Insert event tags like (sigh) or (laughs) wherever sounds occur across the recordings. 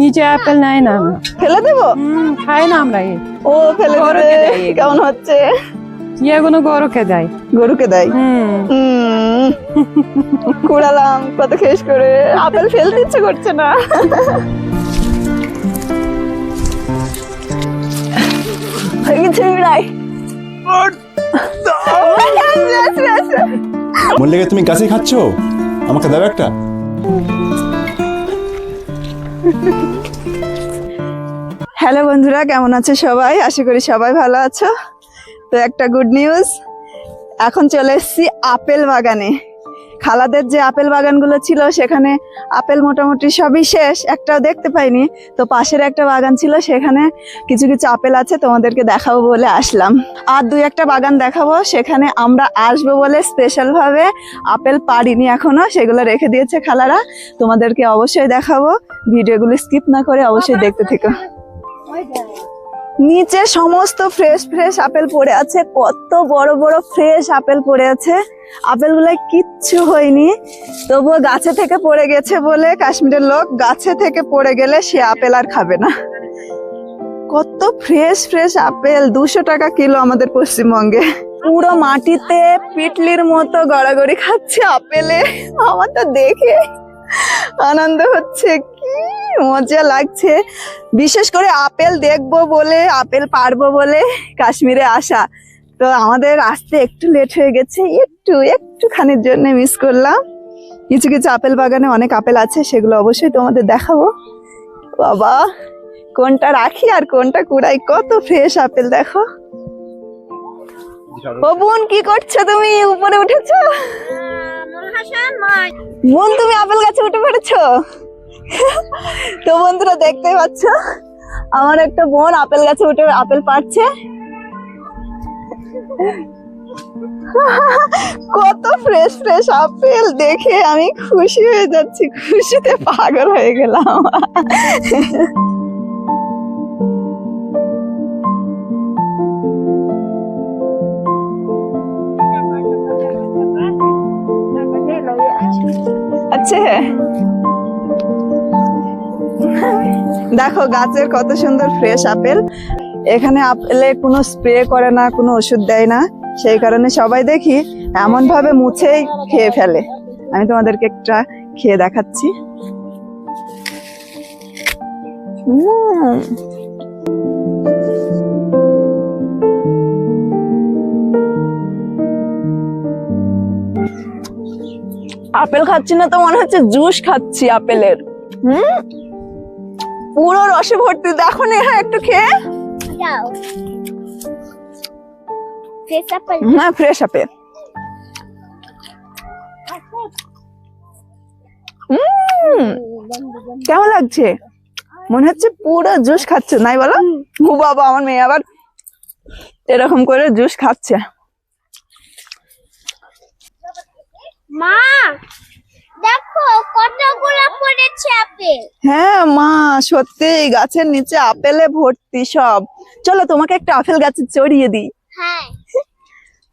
নিচে আপেল নাই না। ফেলে দেবো? খাই না আমরা ও ফেলে গরুকে দেবে। কেমন হচ্ছে? এগুলো গরুকে দেয়। গরুকে দেয়? কুড়ালাম কত খেস করে। আপেল ফেলতে ইচ্ছে করছে না। মল্লিকা তুমি গাছে খাচ্ছ? আমাকে দাও একটা। হ্যালো বন্ধুরা, কেমন আছে সবাই? আশা করি সবাই ভালো আছো। তো একটা গুড নিউজ এখন চলে এসছি আপেল বাগানে। খালাদের যে আপেল বাগানগুলো ছিল, সেখানে আপেল মোটামুটি সবই শেষ। একটাও দেখতে পাইনি। তো পাশের একটা বাগান ছিল, সেখানে কিছু কিছু আপেল আছে, তোমাদেরকে দেখাবো বলে আসলাম। আর দুই একটা বাগান দেখাবো, সেখানে আমরা আসব বলে স্পেশালভাবে আপেল পারিনি এখনও, সেগুলো রেখে দিয়েছে খালারা। তোমাদেরকে অবশ্যই দেখাবো। ভিডিওগুলো স্কিপ না করে অবশ্যই দেখতে থেকো। নিচে সমস্ত ফ্রেশ ফ্রেশ আপেল পড়ে আছে। কত বড় বড় ফ্রেশ আপেল পড়ে আছে। আপেলগুলো কিচ্ছু হয়নি। তবুও গাছে থেকে পড়ে গেছে বলে কাশ্মীরের লোক গাছে থেকে পড়ে গেলে সে আপেল আর খাবে না। কত ফ্রেশ ফ্রেশ আপেল। দুশো টাকা কিলো আমাদের পশ্চিমবঙ্গে। পুরো মাটিতে পিটলির মতো গড়াগড়ি খাচ্ছে আপেলে। আমার তো দেখে আনন্দ হচ্ছে কি মজা লাগছে। বিশেষ করে আপেল দেখব বলে আপেল পারব বলে কাশ্মীরে আসা। তো আমাদের আসতে একটু লেট হয়ে গেছে একটু একটুখানির জন্য মিস করলাম। কিছু কিছু আপেল বাগানে অনেক আপেল আছে সেগুলো অবশ্যই তোমাদের দেখাবো। বাবা কোনটা রাখি আর কোনটা কুড়াই? কত ফ্রেশ আপেল দেখো। ও বোন কি করছ তুমি? উপরে উঠেছো? বোন, তুমি আপেল গাছে উঠে পড়েছো? তো বন্ধুরা, দেখতেই পাচ্ছ, আমার একটা বোন আপেল গাছে উঠে, আপেল পাড়ছে। কত ফ্রেশ ফ্রেশ আপেল দেখে আমি খুশি হয়ে যাচ্ছি, খুশিতে পাগল হয়ে গেলাম। আচ্ছা। দেখো, গাছের কত সুন্দর ফ্রেশ আপেল। এখানে আপেলে কোনো স্প্রে করে না, কোনো ওষুধ দেয় না। সেই কারণে সবাই দেখি এমন ভাবে মুছেই খেয়ে ফেলে। আমি তোমাদেরকে একটা খেয়ে দেখাচ্ছি। আপেল খাচ্ছি না তো মনে হচ্ছে জুস খাচ্ছি আপেলের। হুম? পুরো রসে ভর্তি। দেখো নেহা একটু খেয়ে। যাও। ফ্রেশ আপেল কেমন লাগছে? মনে হচ্ছে পুরো জুস খাচ্ছে নাই বলো? বাবা আমার মেয়ে আবার এরকম করে জুস খাচ্ছে। মা! দেখো কতগুলো পড়েছে আপেল। হ্যাঁ মা সত্যি গাছের নিচে আপেলে ভর্তি সব। চলো তোমাকে একটা আপেল গাছে চড়িয়ে দিই। হ্যাঁ।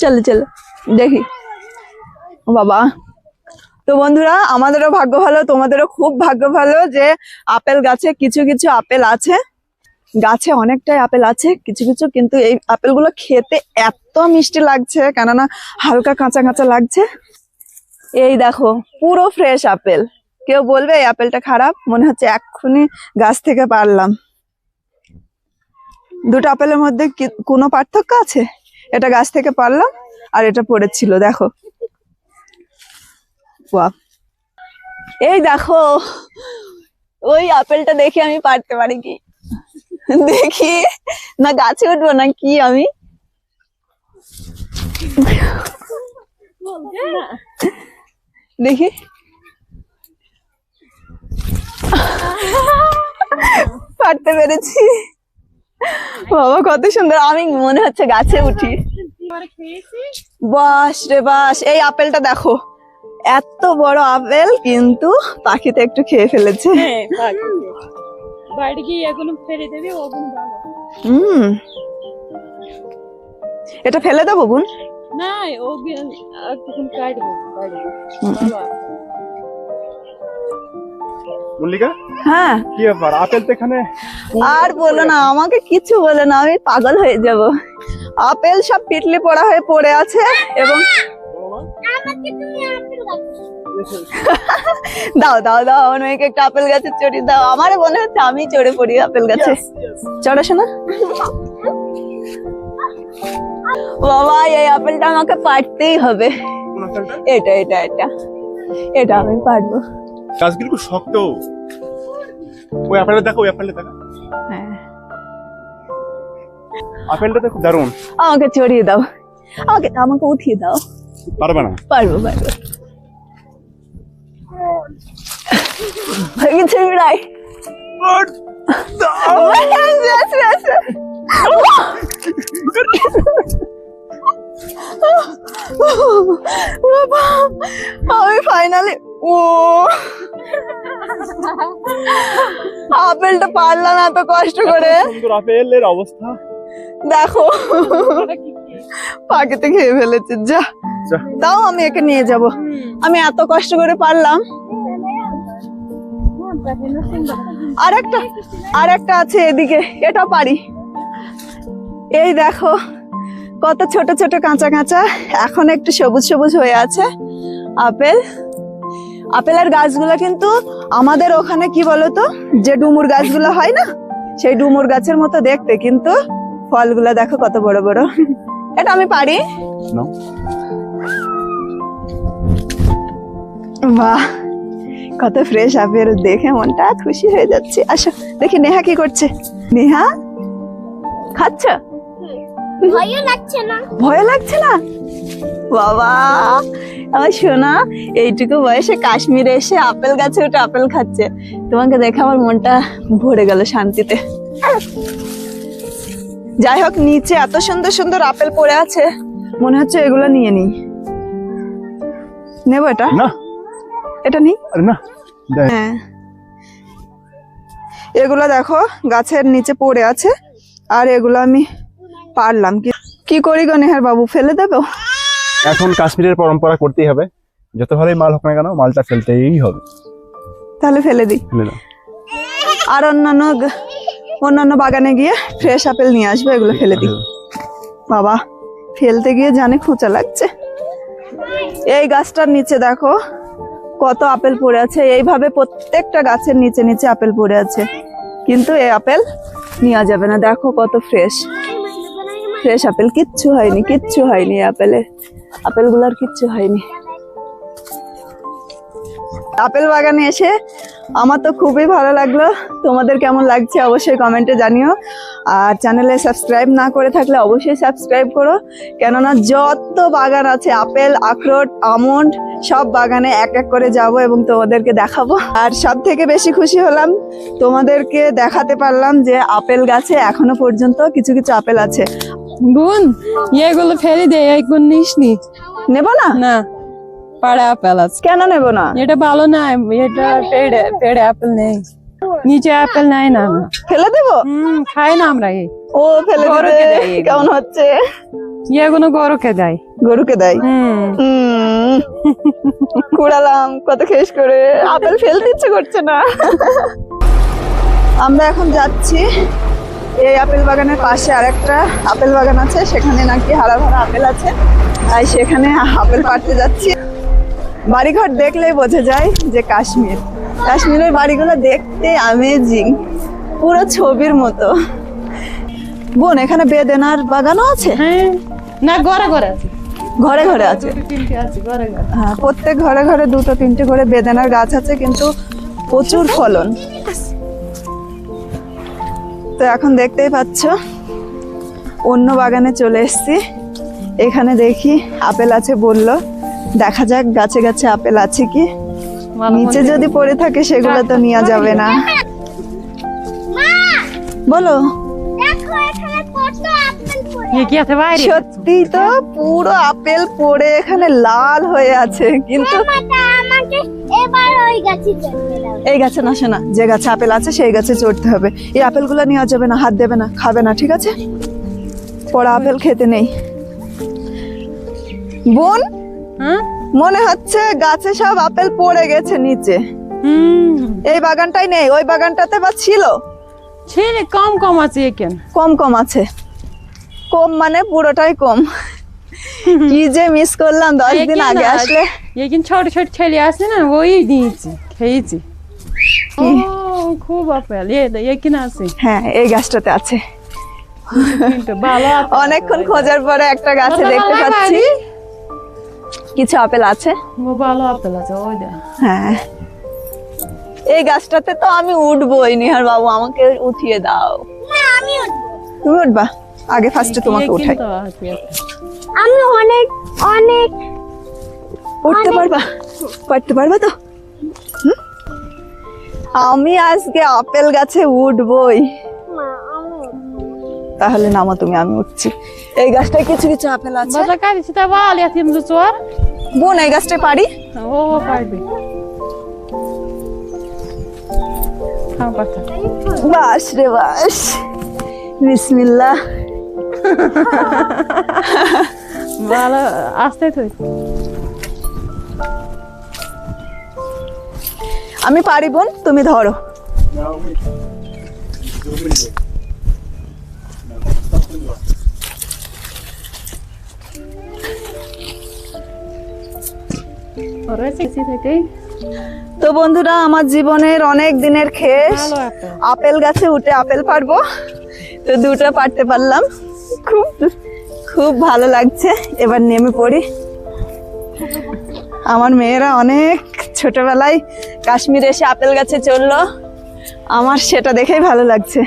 চলো চলো দেখি। ও বাবা তো বন্ধুরা আমাদেরও ভাগ্য ভালো তোমাদেরও খুব ভাগ্য ভালো যে আপেল গাছে কিছু কিছু আপেল আছে। গাছে অনেকটাই আপেল আছে কিছু কিছু কিন্তু এই আপেলগুলো খেতে এত মিষ্টি লাগছে কেননা হালকা কাঁচা কাঁচা লাগছে। এই দেখো, পুরো ফ্রেশ আপেল। কেউ বলবে এই আপেলটা খারাপ? মনে হচ্ছে এক্ষুনি গাছ থেকে পারলাম। দুটো আপেলের মধ্যে কোনো পার্থক্য আছে? এটা গাছ থেকে পারলাম, আর এটা পড়েছিল, দেখো। এই দেখো, ওই আপেলটা দেখে আমি পারতে পারি কি? দেখি, না গাছে উঠবো না কি আমি? দেখি। পারতে পেরেছি। বাবা কত সুন্দর। আমি মনে হচ্ছে গাছে উঠি। বাস রে বাস এই আপেলটা দেখো। এত বড় আপেল কিন্তু পাখিতে একটু খেয়ে ফেলেছে। হুম। এটা ফেলে দেবো বোন? না কাটবো। মল্লিকা? হ্যাঁ। কি ব্যাপার? আপেল তো এখানে আর বলো না আমাকে কিছু বলে না আমি পাগল হয়ে যাব। আপেল সব পিটলি পড়া হয়ে পড়ে আছে এবং দাও দাও দাও আমার মেয়েকে একটা আপেল গাছে চড়ি দাও। আমার মনে হচ্ছে আমি চড়ে পড়ি আপেল গাছে। চড়ো শোনা। বাবা এই আপেলটা আমাকে পারতেই হবে। এটা এটা এটা। এটা আমি পারব। গাছগুলো খুব শক্ত। ওই আপেলটা দেখো ওই আপেলটা দেখো। হ্যাঁ। আপেলটা তো খুব দারুণ। আমাকে চড়িয়ে দাও। আমাকে আমাকে উঠিয়ে দাও। পারবে না? পারব পারব। আসবে, আসবে, আসবে। বাবা, আমি ফাইনালি ও। আপেলটা পারলাম এত কষ্ট করে। সুন্দর আপেলের অবস্থা। দেখো। পাখিতে খেয়ে ফেলেছে যা। তাও আমি একে নিয়ে যাব। আমি এত কষ্ট করে পারলাম। আর একটা আর একটা আছে এদিকে এটা পারি। এই দেখো কত ছোট ছোট কাঁচা কাঁচা এখন একটু সবুজ সবুজ হয়ে আছে। আপেল আপেলের গাছগুলো কিন্তু আমাদের ওখানে কি বলতো যে ডুমুর গাছগুলো হয় না সেই ডুমুর গাছের মতো দেখতে কিন্তু ফলগুলো দেখো কত বড় বড়। এটা আমি পারি। বাহ কত ফ্রেশ আপেল দেখে মনটা খুশি হয়ে যাচ্ছে। আসো দেখি নেহা কি করছে। নেহা খাচ্ছ? ভয়ও লাগছে না। ভয় লাগছে না? বাবা আমার শোনা এইটুকু বয়সে কাশ্মীরে এসে আপেল গাছে উঠে আপেল খাচ্ছে। তোমাকে দেখে আমার মনটা ভরে গেল শান্তিতে। যাই হোক নিচে এত সুন্দর সুন্দর আপেল পড়ে আছে। মনে হচ্ছে এগুলো নিয়ে নিই। নেব এটা? না। এটা নিই? আরে না হ্যাঁ। এগুলো দেখো গাছের নিচে পড়ে আছে। আর এগুলো আমি পারলাম। কি কি করি গো নেহার বাবু ফেলে দেবো? এখন কাশ্মীরের পরম্পরা করতেই হবে। যত ভালোই মাল হোক না কেন মালটা ফেলতেই হবে। তাহলে ফেলে দিই। আর অন্যান্য অন্যান্য বাগানে গিয়ে ফ্রেশ আপেল নিয়ে আসব এগুলো ফেলে দিই। বাবা ফেলতে গিয়ে জানে খোঁচা লাগছে। এই গাছটার নিচে দেখো কত আপেল পড়ে আছে। এইভাবে প্রত্যেকটা গাছের নিচে নিচে আপেল পড়ে আছে। কিন্তু এই আপেল নেওয়া যাবে না। দেখো কত ফ্রেশ ফ্রেশ আপেল কিচ্ছু হয়নি কিচ্ছু হয়নি আপেলে আপেলগুলোর কিচ্ছু হয়নি। আপেল বাগানে এসে আমার তো খুবই ভালো লাগল। তোমাদের কেমন লাগছে অবশ্যই কমেন্টে জানিও। আর চ্যানেলে সাবস্ক্রাইব না করে থাকলে অবশ্যই সাবস্ক্রাইব করো। কেননা যত বাগান আছে, আপেল, আখরোট, আমন্ড, সব বাগানে এক এক করে যাব এবং তোমাদেরকে দেখাবো। আর সব থেকে বেশি খুশি হলাম, তোমাদেরকে দেখাতে পারলাম যে আপেল গাছে এখনও পর্যন্ত কিছু কিছু আপেল আছে। বোন এগুলো ফেলে দে এইগুলো নিস নি নেব না? না পাড়ে আপেল আছে। কেন নেব না? এটা ভালো না এটা পেড়ে পেড়ে আপেল নেই। নিচে আপেল নাই না ফেলে দেবো? হুম খাই না আমরা এই। ও ফেলে গরুকে দেবে। এগুলো। কেমন হচ্ছে? এগুলো গরুকে দেয়। গরুকে দেয়? হুম, কুড়ালাম কত খেস করে। আপেল ফেলতে ইচ্ছে করছে না। আমরা এখন যাচ্ছি এই আপেল বাগানের পাশে আরেকটা আপেল বাগান আছে সেখানে নাকি হারা ভরা আপেল আছে। তাই সেখানে আপেল পাড়তে যাচ্ছি। বাড়িঘর দেখলেই বোঝা যায় যে কাশ্মীর। কাশ্মীরের বাড়িগুলো দেখতে আমেজিং পুরো ছবির মতো। বোন এখানে বেদেনার বাগানও আছে? হ্যাঁ। না ঘরে ঘরে আছে। ঘরে ঘরে আছে? হ্যাঁ প্রত্যেক ঘরে ঘরে দুটো তিনটে করে বেদানার গাছ আছে কিন্তু প্রচুর ফলন। তো এখন দেখতেই পাচ্ছ অন্য বাগানে চলে এসছি। এখানে দেখি আপেল আছে বলল দেখা যাক গাছে গাছে আপেল আছে কি। নিচে যদি পড়ে থাকে সেগুলো তো নেওয়া যাবে না। বলো। দেখো এখানে কত আপেল কি আছে বাইরে? সত্যি তো পুরো আপেল পড়ে এখানে লাল হয়ে আছে কিন্তু এই গাছে না শোনা যে গাছে আপেল আছে সেই গাছে চড়তে হবে। এই আপেলগুলো নেওয়া যাবে না হাত দেবে না খাবে না ঠিক আছে? পড়া আপেল খেতে নেই। বোন? মনে হচ্ছে গাছে সব আপেল পড়ে গেছে নিচে। এই বাগানটাই নেই ওই বাগানটাতে বা ছিল? ছেলে কম কম আছে কম কম আছে। কম মানে পুরোটাই কম। কি যে মিস করলাম দশ দিন আগে আসলে। এখানে ছোট ছোট ছেলে আছে না ওই দিয়েছি খেয়েছি। ও খুব আপেল। এ এখানে আছে? হ্যাঁ এই গাছটাতে আছে। অনেকক্ষণ খোঁজার পরে একটা গাছে দেখতে পাচ্ছি? কিছু আপেল আছে? ভালো আপেল আছে ওই হ্যাঁ। এই গাছটাতে তো আমি উঠবোই নিহার বাবু আমাকে উঠিয়ে দাও। না তুমি উঠবা? আগে ফার্স্টে তোমাকে উঠাই। আমি অনেক অনেক উঠতে পারবা? পারতে পারবা তো? আমি আজকে আপেল গাছে উঠবই। তাহলে নামো তুমি আমি উঠছি। এই গাছটায় কিছু কিছু আপেল আছে? বোন এই গাছটায় পারি? ও পারবে। খাও পাতা। বাস রে বাস। বিসমিল্লাহ। ভালো আসতে তো আমি পারি বোন তুমি ধরো। তো বন্ধুরা আমার জীবনের অনেক দিনের খেস। আপেল আপেল গাছে উঠে আপেল পারব। তো দুটো পারতে পারলাম। খুব খুব ভালো লাগছে। এবার নেমে পড়ি। আমার মেয়েরা অনেক ছোটবেলায় কাশ্মীরে এসে আপেল গাছে চলল আমার সেটা দেখেই ভালো লাগছে।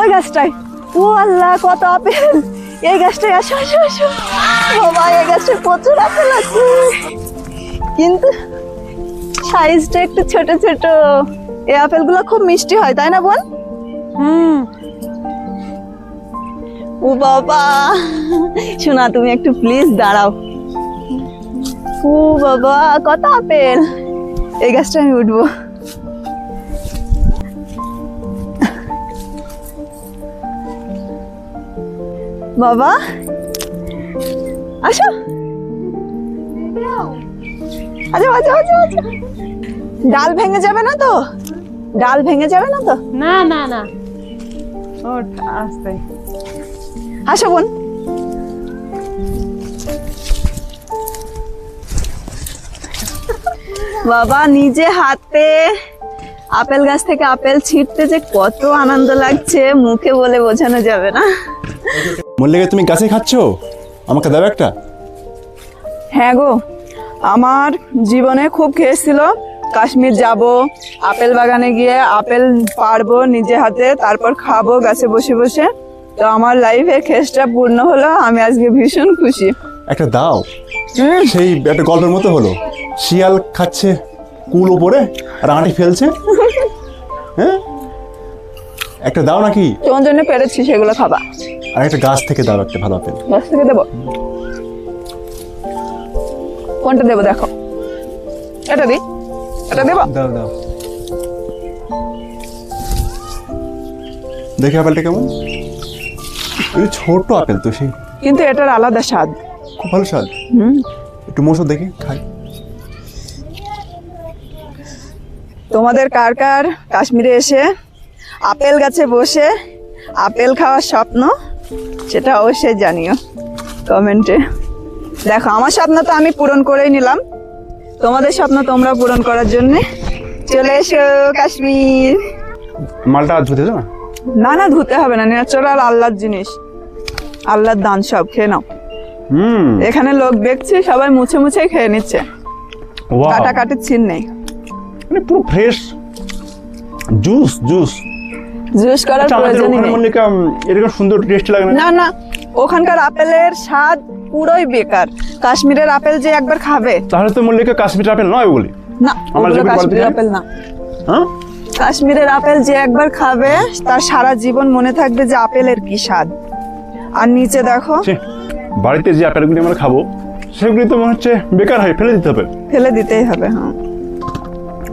ওই গাছটায়। ও আল্লাহ কত আপেল। এই গাছটা আসো আসো আসো। বাবা এই গাছটায় প্রচুর আপেল আছে কিন্তু সাইজটা একটু ছোট ছোট। এই আপেলগুলো খুব মিষ্টি হয় তাই না বোন? হুম। ও বাবা। শোনা তুমি একটু প্লিজ দাঁড়াও। ও বাবা কত আপেল? এই গাছটা আমি উঠবো। বাবা? আসো। আচ্ছা আচ্ছা আচ্ছা আচ্ছা ডাল ভেঙে যাবে না তো? ডাল ভেঙে যাবে না তো? না না না। আসতে। আসো বোন। বাবা নিজে হাতে আপেল গাছ থেকে আপেল ছিঁড়তে যে কত আনন্দ লাগছে মুখে বলে বোঝানো যাবে না। মল্লিকা তুমি গাছে খাচ্ছ? আমাকে দাও একটা। হ্যাঁ গো আমার জীবনে খুব খেয়েছিল কাশ্মীর যাব আপেল বাগানে গিয়ে আপেল পারব নিজে হাতে তারপর খাব গাছে বসে বসে। তো আমার লাইফে খেসটা পূর্ণ হলো আমি আজকে ভীষণ খুশি। একটা দাও। সেই একটা গল্পের মতো হলো। শিয়াল খাচ্ছে কুল ওপরে আর আঁটি ফেলছে। (laughs) হ্যাঁ? একটা দাও নাকি? তোমার জন্য পেরেছি সেগুলো খাবা আর একটা গাছ থেকে দাও একটা ভালো আপেল। গাছ থেকে দেবো? কোনটা দেবো দেখো। এটা দি। এটা দেবো? দাও দাও। দেখে আপেলটা কেমন। এই ছোট আপেল তো সেই। কিন্তু এটার আলাদা স্বাদ। খুব ভালো স্বাদ। হুম। একটু মশো দেখি খাই। তোমাদের কার কার কাশ্মীরে এসে আপেল গাছে বসে আপেল খাওয়ার স্বপ্ন? সেটা অবশ্যই জানিও কমেন্টে। দেখো আমার স্বপ্ন তো আমি পূরণ করেই নিলাম। তোমাদের স্বপ্ন তোমরা পূরণ করার জন্য। চলে এসো কাশ্মীর। মালটা ধুতে না না না ধুতে হবে না। ন্যাচারাল আল্লাহর জিনিস। আল্লাহর দান সব খেয়ে নাও। হুম। এখানে লোক দেখছি সবাই মুছে মুছে খেয়ে নিচ্ছে। কাটা কাটির ছিন নেই। মানে পুরো ফ্রেশ জুস জুস জুস করার আচ্ছা প্রয়োজনই নেই। এরকম সুন্দর টেস্ট লাগে না না ওখানকার আপেলের স্বাদ পুরোই বেকার। কাশ্মীরের আপেল যে একবার খাবে। তাহলে তো মল্লিকা কাশ্মীর আপেল নয় বলি না আমার কাশ্মীরের আপেল না। হ্যাঁ? কাশ্মীরের আপেল যে একবার খাবে তার সারা জীবন মনে থাকবে যে আপেলের কি স্বাদ। আর নিচে দেখো। বাড়িতে যে আপেলগুলি আমরা খাব সেগুলি তো মনে হচ্ছে বেকার হয় ফেলে দিতে হবে। ফেলে দিতেই হবে হ্যাঁ।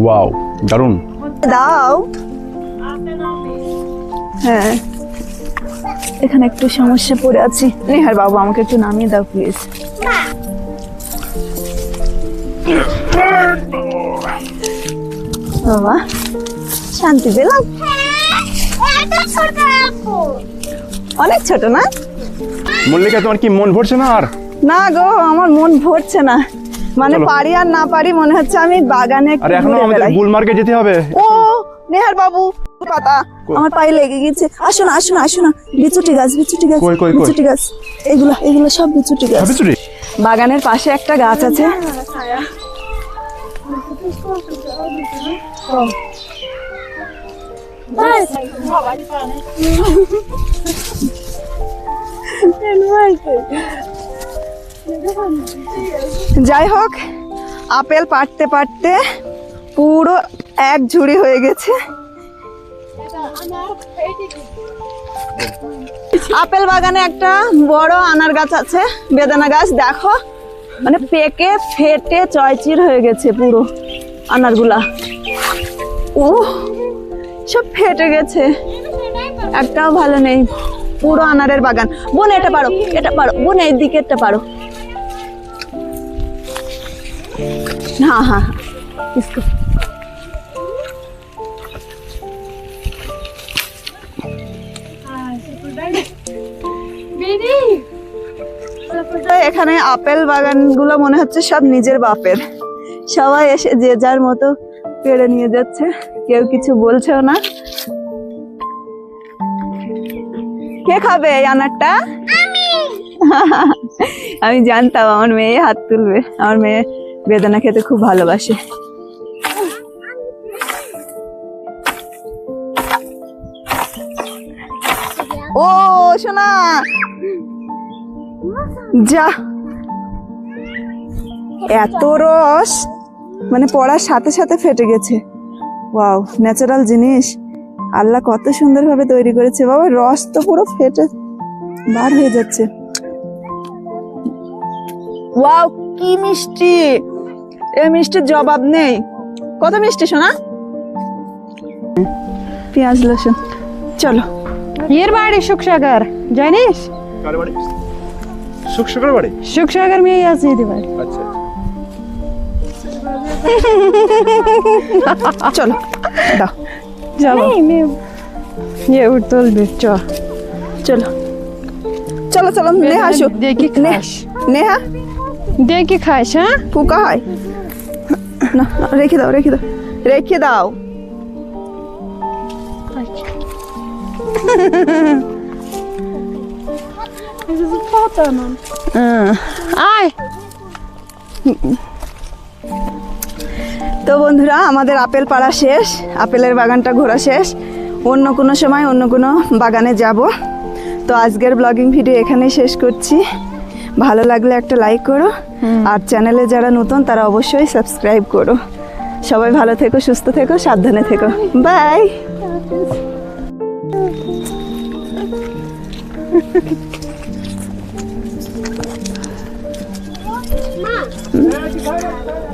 ওয়াও দারুণ। দাও। হ্যাঁ। এখানে একটু সমস্যা পড়ে আছি। নেহার বাবু আমাকে একটু নামিয়ে দাও প্লিজ বাবা শান্তি পেলাম? অনেক ছোট না? মল্লিকা তোমার কি মন ভরছে না আর? না গো আমার মন ভরছে না। মানে পারি আর না পারি মনে হচ্ছে আমি বাগানে আরে এখনও আমাদের। গুলমার্গে যেতে হবে। ও নেহার বাবু পাতা। আমার পায়ে লেগে গেছে। আসো না আসো না আসো না। বিচুটি গাছ বিচুটি গাছ? বিচুটি গাছ। এগুলো এগুলো সব বিচুটি গাছ। বাগানের পাশে একটা গাছ আছে। যাই হোক আপেল পাড়তে পাড়তে পুরো এক ঝুড়ি হয়ে গেছে। আপেল বাগানে একটা বড় আনার গাছ আছে, বেদানা গাছ। দেখো মানে পেকে ফেটে চয়চির হয়ে গেছে পুরো আনারগুলা। ও সব ফেটে গেছে। একটাও ভালো নেই। পুরো আনারের বাগান। বোন, এটা পারো এটা পারো। বোন, এই দিকেরটা পারো। হ্যাঁ হ্যাঁ হ্যাঁ এখানে আপেল বাগানগুলো মনে হচ্ছে সব নিজের বাপের। সবাই এসে যে যার মতো পেড়ে নিয়ে যাচ্ছে, কেউ কিছু বলছেও না। কে খাবে আনারটা? আমি জানতাম, আমার মেয়ে হাত তুলবে। আমার মেয়ে বেদানা খেতে খুব ভালোবাসে। ও, শোনা। যা। এত রস। মানে পড়ার সাথে সাথে ফেটে গেছে। ওয়াও ন্যাচারাল জিনিস। আল্লাহ কত সুন্দরভাবে তৈরি করেছে। বাবা রস তো পুরো ফেটে বার হয়ে যাচ্ছে। ওয়াও কি মিষ্টি। এ মিষ্টির জবাব নেই। কত মিষ্টি শোনা পেঁয়াজ লসুন চলো। এর বাড়ি সুখসাগর জানিস? কার বাড়ি? সুখসাগর মেয়ে আছে এদের বাড়ি। আচ্ছা। চলো দাও। চলো। ইয়ে উঠ তুলবে চ। চলো। চলো চলো নেহা আসো দেখি খাস। নেহা দেখি খাস হ্যাঁ? পোকা হয়। না না, রেখে দাও রেখে দাও। রেখে দাও। হুম। আয় তো বন্ধুরা আমাদের আপেল পাড়া শেষ আপেলের বাগানটা ঘোরা শেষ। অন্য কোনো সময় অন্য কোনো বাগানে যাব। তো আজকের ব্লগিং ভিডিও এখানেই শেষ করছি। ভালো লাগলে একটা লাইক করো। আর চ্যানেলে যারা নতুন তারা অবশ্যই সাবস্ক্রাইব করো। সবাই ভালো থেকো সুস্থ থেকো সাবধানে থেকো। বাই মা